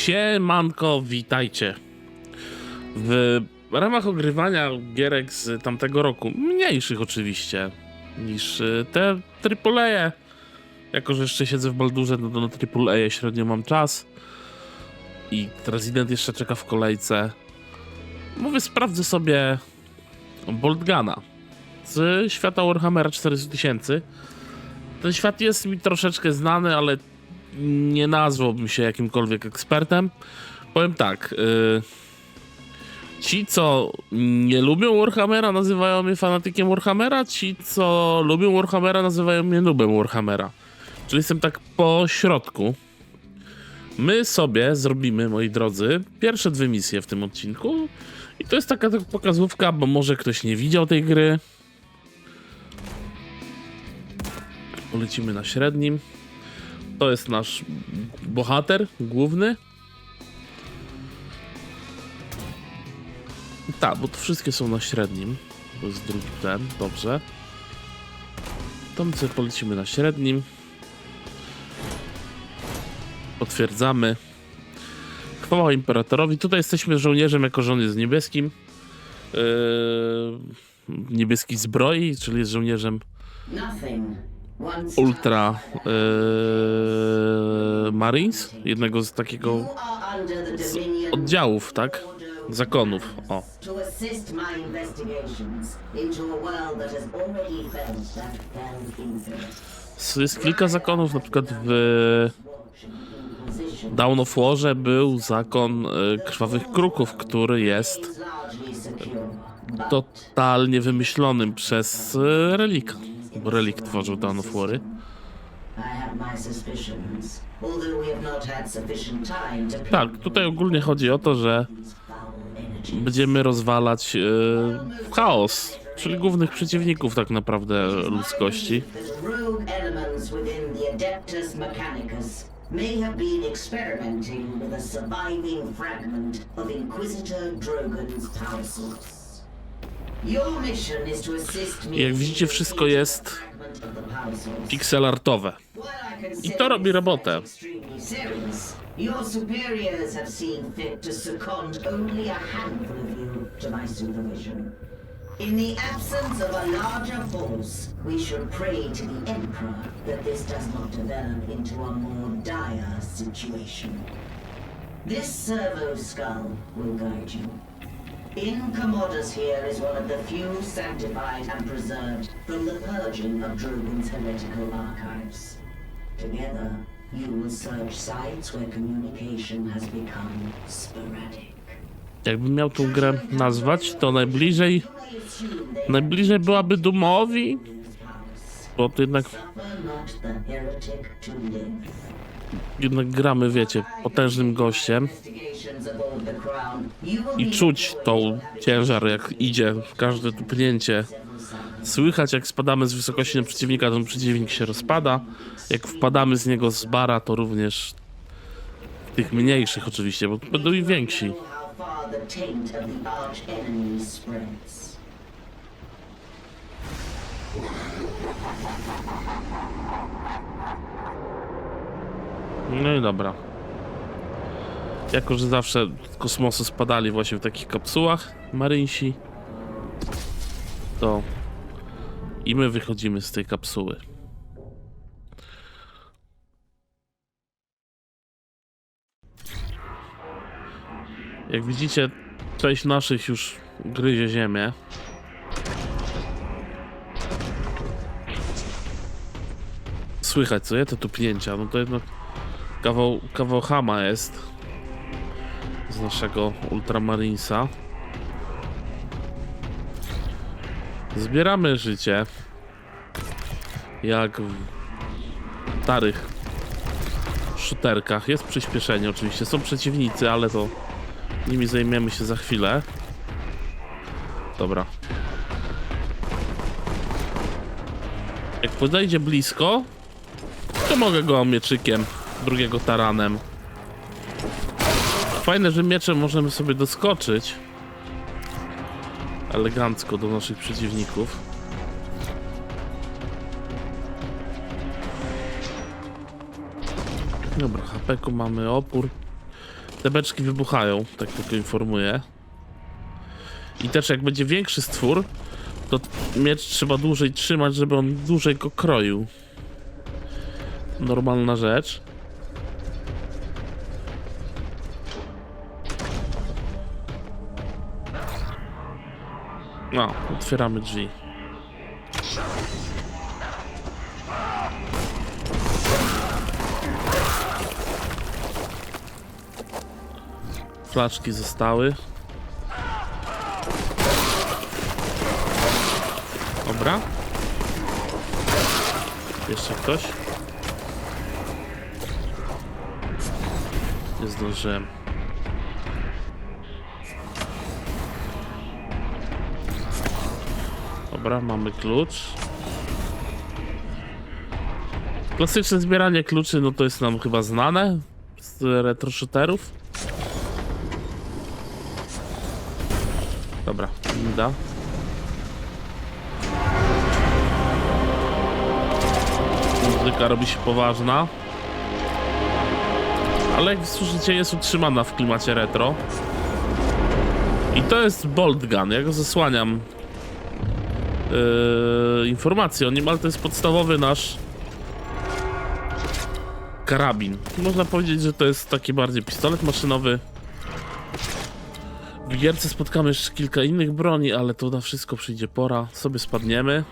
Siemanko, witajcie. W ramach ogrywania gierek z tamtego roku, mniejszych oczywiście niż y, te AAA, jako że jeszcze siedzę w Baldurze, no to na AAA średnio mam czas i prezydent jeszcze czeka w kolejce. Mówię, sprawdzę sobie Boltgana z świata Warhammera 40 tysięcy. Ten świat jest mi troszeczkę znany, ale nie nazwałbym się jakimkolwiek ekspertem. Powiem tak. y, ci, co nie lubią Warhammera, nazywają mnie fanatykiem Warhammera. Ci, co lubią Warhammera, nazywają mnie nubem Warhammera. Czyli jestem tak po środku. My sobie zrobimy, moi drodzy, pierwsze dwie misje w tym odcinku. I to jest taka tak pokazówka, bo może ktoś nie widział tej gry. Polecimy na średnim. To jest nasz bohater główny. Tak, bo to wszystkie są na średnim. To jest drugi ten, dobrze. To my sobie polecimy na średnim. Potwierdzamy. Chwała imperatorowi. Tutaj jesteśmy żołnierzem, jako on jest niebieskim. Yy, niebieskiej zbroi, czyli jest żołnierzem Ultra yy, Marines, jednego z takiego z oddziałów, tak? Zakonów. O. Jest kilka zakonów, na przykład w Down of Warze był zakon y, krwawych kruków, który jest totalnie wymyślonym przez y, Relika. Bo Relik tworzył Down of Wary. Tak, tutaj ogólnie chodzi o to, że będziemy rozwalać y, chaos, czyli głównych przeciwników tak naprawdę ludzkości. May have been experimenting with a surviving fragment of Inquisitor Drogon's power source. Your mission is to assist me Jak widzicie, wszystko jest pixelartowe. I to robi robotę. Your superiors have seen fit to second only a handful of you to my supervision. In the absence of a larger force, we should pray to the Emperor that this does not develop into a more dire situation. This servo skull will guide you. In Commodus here is one of the few sanctified and preserved from the purging of Drogon's heretical archives. Together, you will search sites where communication has become sporadic. Jakbym miał tą grę nazwać, to najbliżej, najbliżej byłaby Dumowi, bo to jednak, Jednak gramy, wiecie, potężnym gościem i czuć tą ciężar, jak idzie w każde tupnięcie. Słychać, jak spadamy z wysokości na przeciwnika, ten przeciwnik się rozpada. Jak wpadamy z niego z bara, to również tych mniejszych oczywiście, bo będą i więksi. No i dobra. Jako, że zawsze z kosmosu spadali właśnie w takich kapsułach marynsi, to i my wychodzimy z tej kapsuły. Jak widzicie, część naszych już gryzie ziemię. Słychać co je te tupnięcia, no to jednak kawał, kawał hama jest z naszego Ultramarinsa. Zbieramy życie jak w starych shooterkach. Jest przyspieszenie oczywiście, są przeciwnicy, ale to nimi zajmiemy się za chwilę. Dobra. Jak podejdzie blisko, to mogę go mieczykiem, drugiego taranem. Fajne, że mieczem możemy sobie doskoczyć elegancko do naszych przeciwników. Dobra, HP-ku mamy opór. Te beczki wybuchają, tak tylko informuję. I też jak będzie większy stwór, to miecz trzeba dłużej trzymać, żeby on dłużej go kroił. Normalna rzecz. No, otwieramy drzwi. Flaczki zostały. Dobra. Jeszcze ktoś? Nie zdążyłem. Dobra, mamy klucz. Klasyczne zbieranie kluczy, no to jest nam chyba znane z retro shooterów. Dobra, da. Muzyka robi się poważna. Ale jak słyszycie, jest utrzymana w klimacie retro. I to jest Bolt Gun, ja go zasłaniam yy, informacje o ale to jest podstawowy nasz karabin. Można powiedzieć, że to jest taki bardziej pistolet maszynowy. W gierce spotkamy jeszcze kilka innych broni, ale to na wszystko przyjdzie pora. Sobie spadniemy.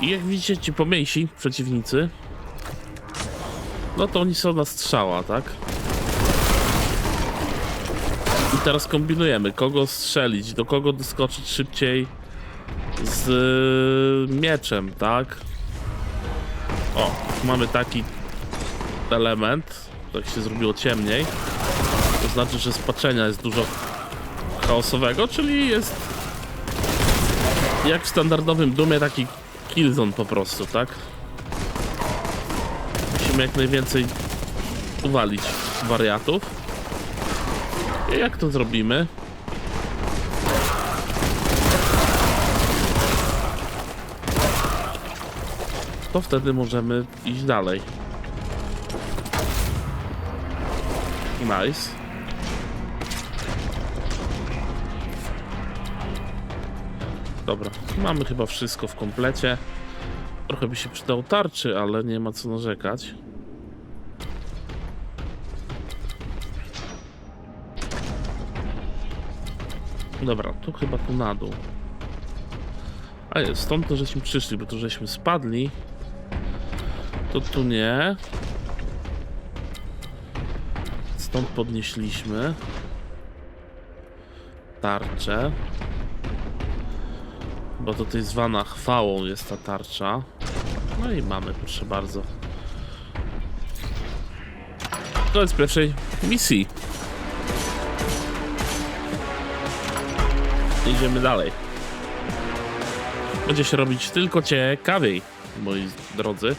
I jak widzicie, ci pomniejsi przeciwnicy, no to oni są na strzała, tak? Teraz kombinujemy, kogo strzelić, do kogo doskoczyć szybciej z y, mieczem, tak? O, mamy taki element, tak się zrobiło ciemniej. To znaczy, że spaczenia jest dużo chaosowego, czyli jest jak w standardowym Dumie taki killzone po prostu, tak? Musimy jak najwięcej uwalić wariatów. Jak to zrobimy? To wtedy możemy iść dalej. Nice. Dobra, mamy chyba wszystko w komplecie. Trochę by się przydał tarczy, ale nie ma co narzekać. Dobra, tu chyba tu na dół. A jest, stąd to żeśmy przyszli, bo tu żeśmy spadli. To tu nie. Stąd podnieśliśmy. Tarczę. Bo to tutaj zwana chwałą jest ta tarcza. No i mamy, proszę bardzo. To jest pierwszej misji. Idziemy dalej. Będzie się robić tylko ciekawiej, moi drodzy.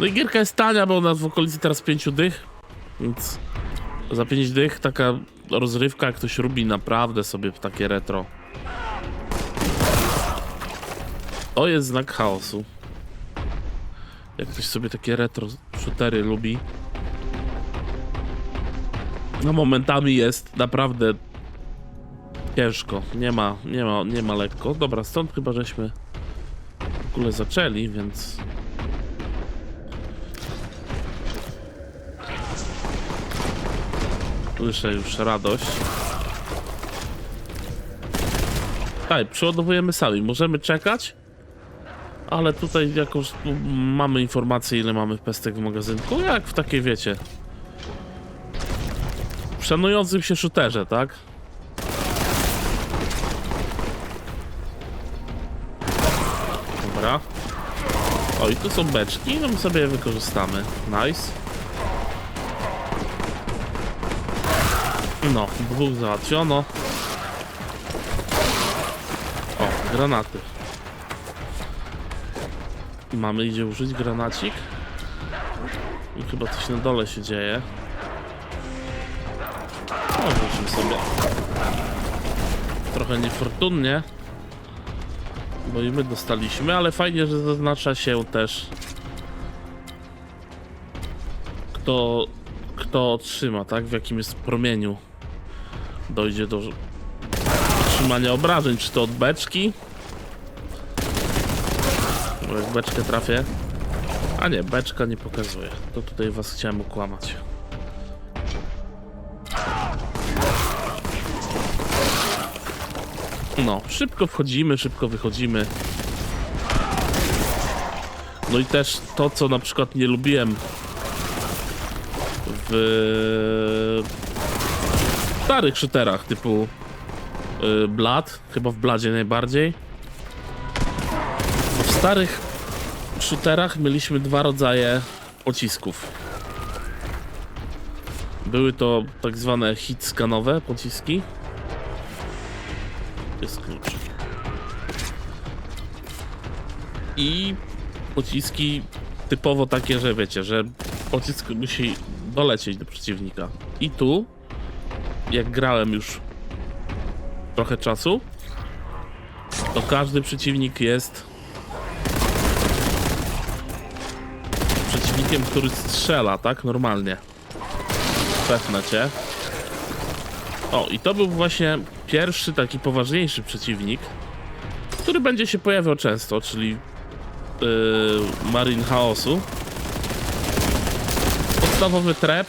No i gierka jest tania, bo ona w okolicy teraz 5 dych. Więc za 5 dych taka rozrywka, jak ktoś lubi naprawdę sobie takie retro. To jest znak chaosu. Jak ktoś sobie takie retro shootery lubi. No momentami jest naprawdę ciężko. Nie ma, nie ma, nie ma lekko. Dobra, stąd chyba żeśmy w ogóle zaczęli, więc... Słyszę już radość. Tak, przeładowujemy sami. Możemy czekać, ale tutaj jakoś mamy informację, ile mamy pestek w magazynku, jak w takiej, wiecie, szanującym się shooterze, tak? I tu są beczki, no my sobie je wykorzystamy. Nice. No, dwóch załatwiono. O, granaty. Mamy, idzie użyć granacik. I chyba coś na dole się dzieje. O, wrócimy sobie. Trochę niefortunnie. Bo i my dostaliśmy, ale fajnie, że zaznacza się też kto, kto otrzyma, tak? W jakim jest promieniu dojdzie do otrzymania obrażeń, czy to od beczki? Jak beczkę trafię. A nie, beczka nie pokazuje. To tutaj was chciałem okłamać. No, szybko wchodzimy, szybko wychodzimy. No i też to, co na przykład nie lubiłem w starych shooterach typu y, Blood, chyba w Bladzie najbardziej. W starych shooterach mieliśmy dwa rodzaje pocisków. Były to tak zwane hit skanowe pociski. Jest klucz. I pociski typowo takie, że wiecie, że pocisk musi dolecieć do przeciwnika. I tu, jak grałem już trochę czasu, to każdy przeciwnik jest przeciwnikiem, który strzela, tak? Normalnie. Pefnę cię. O, i to był właśnie pierwszy taki poważniejszy przeciwnik, który będzie się pojawiał często, czyli yy, Chaosu. Podstawowy trap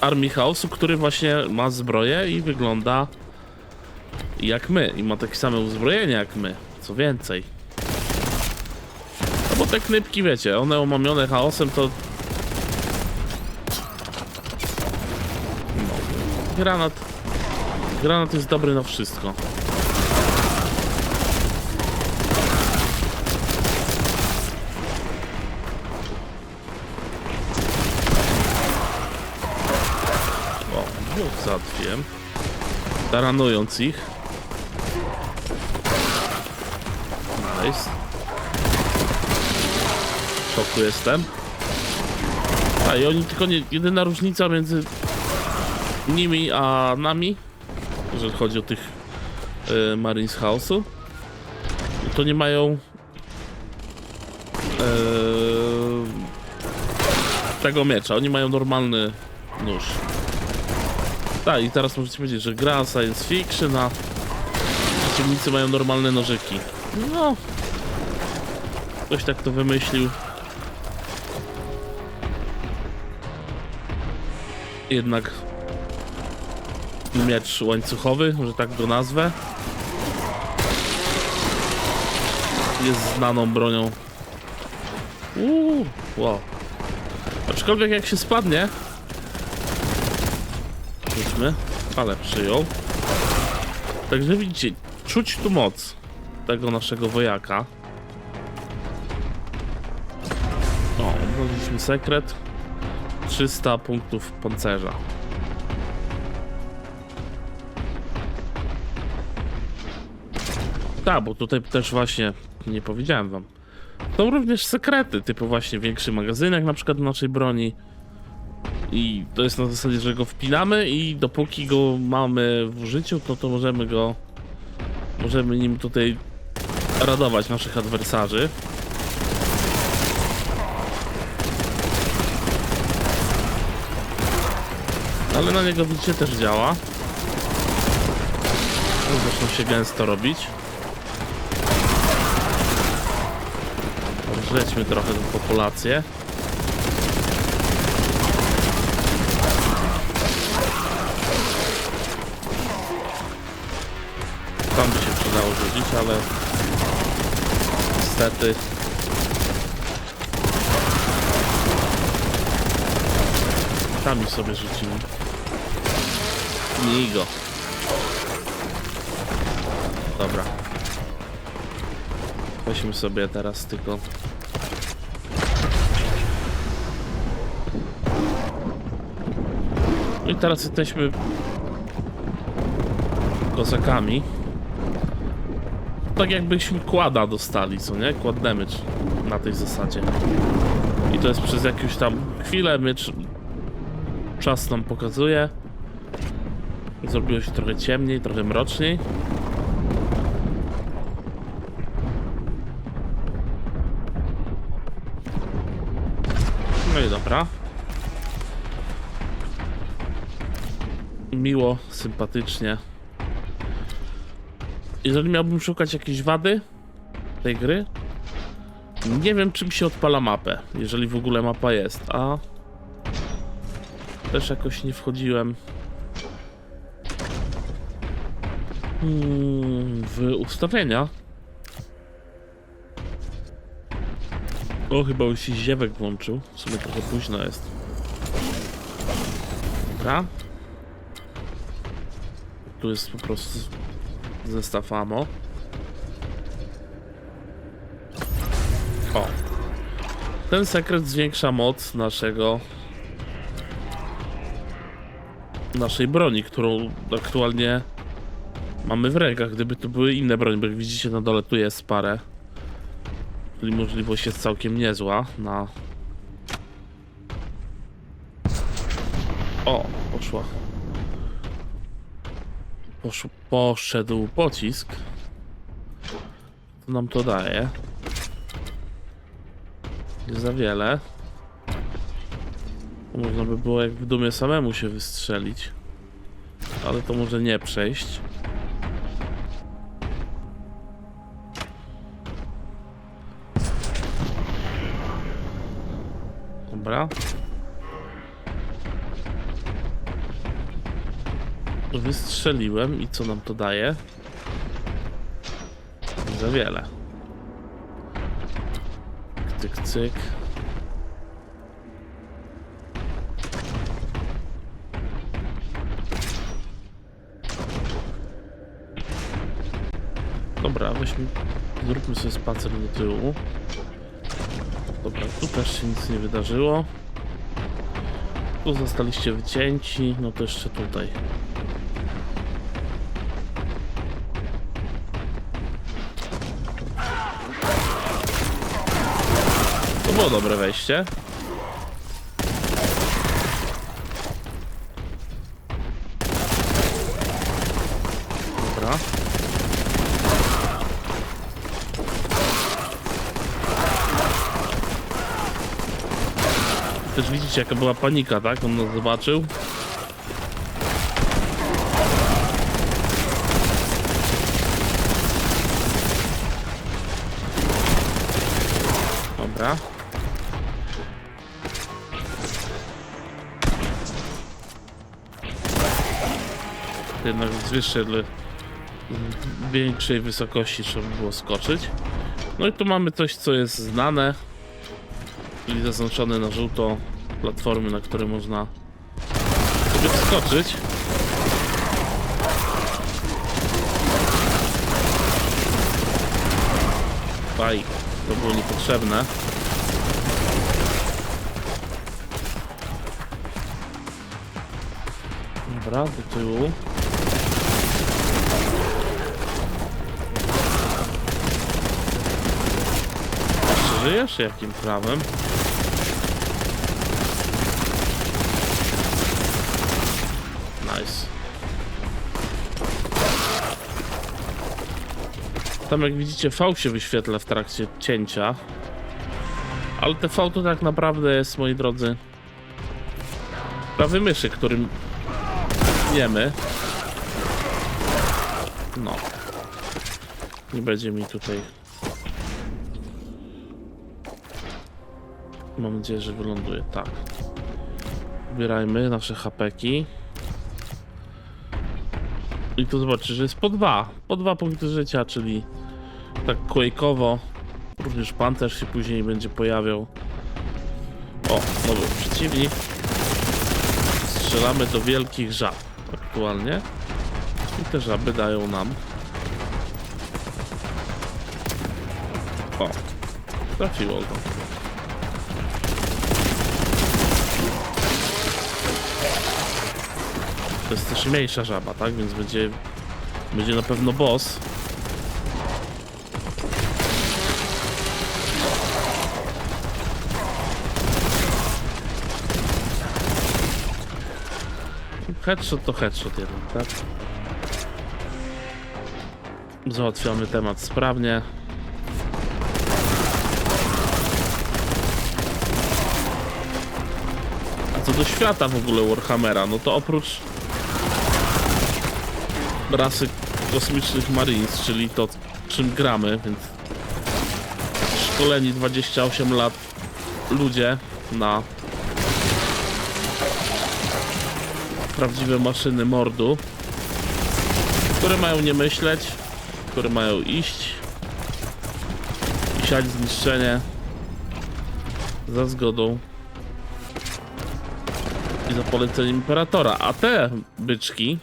Armii Chaosu, który właśnie ma zbroję i wygląda jak my. I ma takie same uzbrojenie jak my. Co więcej. No bo te knypki, wiecie, one omamione chaosem to... No. Granat... Granat jest dobry na wszystko. O, dwóch załatwiłem. Taranując ich. Nice. Jestem. A i oni tylko nie, jedyna różnica między nimi a nami, jeżeli chodzi o tych y, Marines House'u, to nie mają y, tego miecza. Oni mają normalny nóż. Tak, i teraz możecie powiedzieć, że gra science fiction, a przeciwnicy mają normalne nożyki. No. Ktoś tak to wymyślił. Jednak miecz łańcuchowy, że tak go nazwę. Jest znaną bronią. Uuu, wow. Aczkolwiek jak się spadnie, Rzućmy, ale przyjął. Także widzicie, czuć tu moc tego naszego wojaka. O, odnaleźliśmy sekret. 300 punktów pancerza. Tak, bo tutaj też właśnie, nie powiedziałem wam, są również sekrety, typu właśnie większy magazynek na przykład naszej broni. I to jest na zasadzie, że go wpinamy i dopóki go mamy w użyciu, to to możemy go możemy nim tutaj radować naszych adwersarzy. Ale na niego widzicie też działa. Zaczną się gęsto robić. Rozlećmy trochę tę populację. Tam by się przydało rzucić, ale niestety już sobie rzucimy. Nigo. Dobra. Weźmy sobie teraz tylko teraz jesteśmy kozakami. Tak jakbyśmy kłada dostali, co nie? Kład damage na tej zasadzie. I to jest przez jakąś tam chwilę, miecz czas nam pokazuje. Zrobiło się trochę ciemniej, trochę mroczniej. No i dobra. Miło, sympatycznie. Jeżeli miałbym szukać jakiejś wady tej gry, nie wiem czym się odpala mapę, jeżeli w ogóle mapa jest, a też jakoś nie wchodziłem Hmm, w ustawienia. O, chyba już się ziewek włączył. W sumie trochę późno jest. Dobra. Tu jest po prostu zestaw ammo. O. Ten sekret zwiększa moc naszego naszej broni, którą aktualnie mamy w rękach. Gdyby to były inne broń, bo jak widzicie na dole tu jest parę. Czyli możliwość jest całkiem niezła na... O, poszła. Posz, poszedł pocisk. Co nam to daje? Nie za wiele. Można by było jak w dumie samemu się wystrzelić. Ale to może nie przejść. Dobra. Wystrzeliłem i co nam to daje? Za wiele. Cyk, cyk. Dobra, weźmy, zróbmy sobie spacer do tyłu. Dobra, tu też się nic nie wydarzyło. Tu zostaliście wycięci, no to jeszcze tutaj. Było dobre wejście. Dobra. Też widzicie jaka była panika, tak? On nas zobaczył. Jednak z wyższej, z większej wysokości trzeba było skoczyć. No i tu mamy coś, co jest znane czyli zaznaczone na żółto platformy, na które można sobie wskoczyć. Aj, to było niepotrzebne. Dobra, do tyłu. Żyjesz? Jakim prawem? Nice. Tam jak widzicie V się wyświetla w trakcie cięcia. Ale te V to tak naprawdę jest, moi drodzy, prawy myszy, którym wiemy. No. Nie będzie mi tutaj... Mam nadzieję, że wyląduje. Tak. Zbierajmy nasze hapeki. I tu zobaczysz, że jest po dwa. Po dwa punkty życia, czyli tak quake'owo. Również pan też się później będzie pojawiał. O, nowy przeciwnik. Strzelamy do wielkich żab aktualnie. I te żaby dają nam. O, trafiło go. To jest też mniejsza żaba, tak? Więc będzie, będzie na pewno boss. Headshot to headshot jeden, tak? Załatwiamy temat sprawnie. Do świata w ogóle Warhammera, no to oprócz rasy kosmicznych Marines, czyli to czym gramy, więc szkoleni 28 lat ludzie na prawdziwe maszyny mordu, które mają nie myśleć, które mają iść i siać zniszczenie za zgodą i za poleceniem imperatora. A te byczki,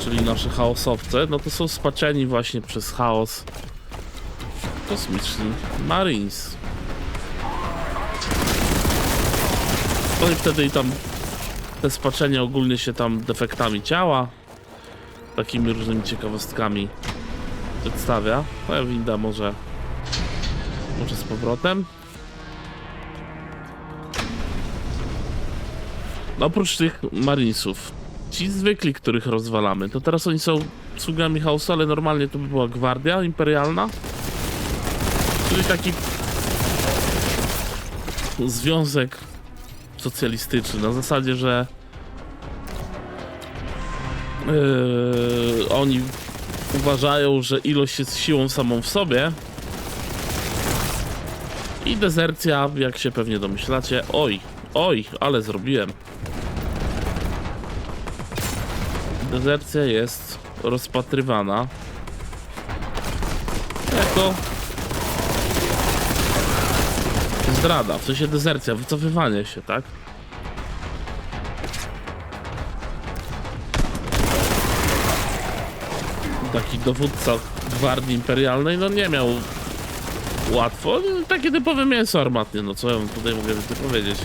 czyli nasze chaosowce, no to są spaczeni właśnie przez chaos kosmiczni Marines. No i wtedy i tam te spaczenie ogólnie się tam defektami ciała, takimi różnymi ciekawostkami przedstawia. Moja winda może, może z powrotem. Oprócz tych Marinesów, ci zwykli, których rozwalamy, to teraz oni są sługami chaosu, ale normalnie to by była gwardia imperialna. Czyli taki związek socjalistyczny na zasadzie, że yy, oni uważają, że ilość jest siłą samą w sobie i dezercja, jak się pewnie domyślacie, oj, oj, ale zrobiłem. Dezercja jest rozpatrywana jako zdrada, w sensie dezercja, wycofywanie się, tak? Taki dowódca gwardii imperialnej, no nie miał łatwo. Takie typowe mięso armatnie, no co ja tutaj mogę więcej powiedzieć.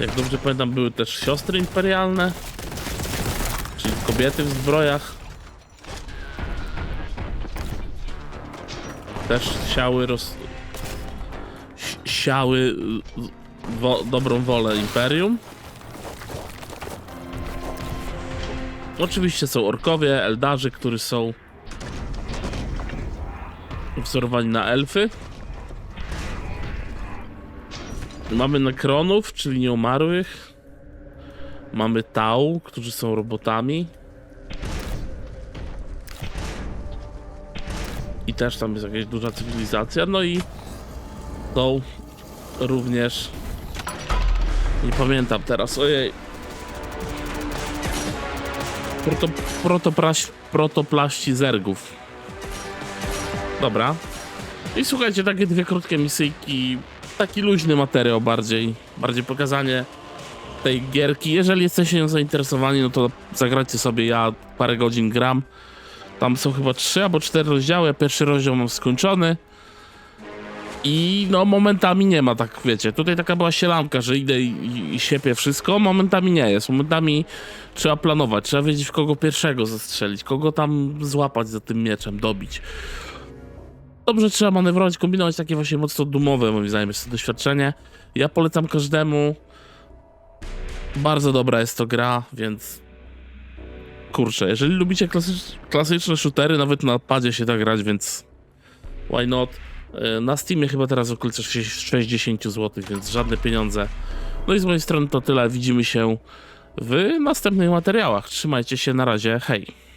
Jak dobrze pamiętam, były też siostry imperialne, czyli kobiety w zbrojach. Też siały roz... si- siały wo... dobrą wolę imperium. Oczywiście są orkowie, eldarzy, którzy są wzorowani na elfy. Mamy nekronów, czyli nieumarłych. Mamy tau, którzy są robotami. I też tam jest jakaś duża cywilizacja. No i są również. Nie pamiętam teraz, ojej. Proto, protopraś, protoplaści zergów. Dobra. I słuchajcie, takie dwie krótkie misyjki. Taki luźny materiał bardziej. Bardziej pokazanie tej gierki. Jeżeli jesteście nią zainteresowani, no to zagracie sobie. Ja parę godzin gram. Tam są chyba trzy albo cztery rozdziały. Pierwszy rozdział mam skończony. I no momentami nie ma, tak wiecie. Tutaj taka była sielanka, że idę i, i, siepię wszystko. Momentami nie jest. Momentami trzeba planować. Trzeba wiedzieć, kogo pierwszego zastrzelić. Kogo tam złapać za tym mieczem, dobić. Dobrze trzeba manewrować, kombinować takie właśnie mocno dumowe, moim zdaniem, jest to doświadczenie. Ja polecam każdemu. Bardzo dobra jest to gra, więc kurczę, jeżeli lubicie klasycz, klasyczne shootery, nawet na padzie się da grać, więc why not? E, Na Steamie chyba teraz w okolicy 60 zł, więc żadne pieniądze. No i z mojej strony to tyle. Widzimy się w następnych materiałach. Trzymajcie się, na razie, hej.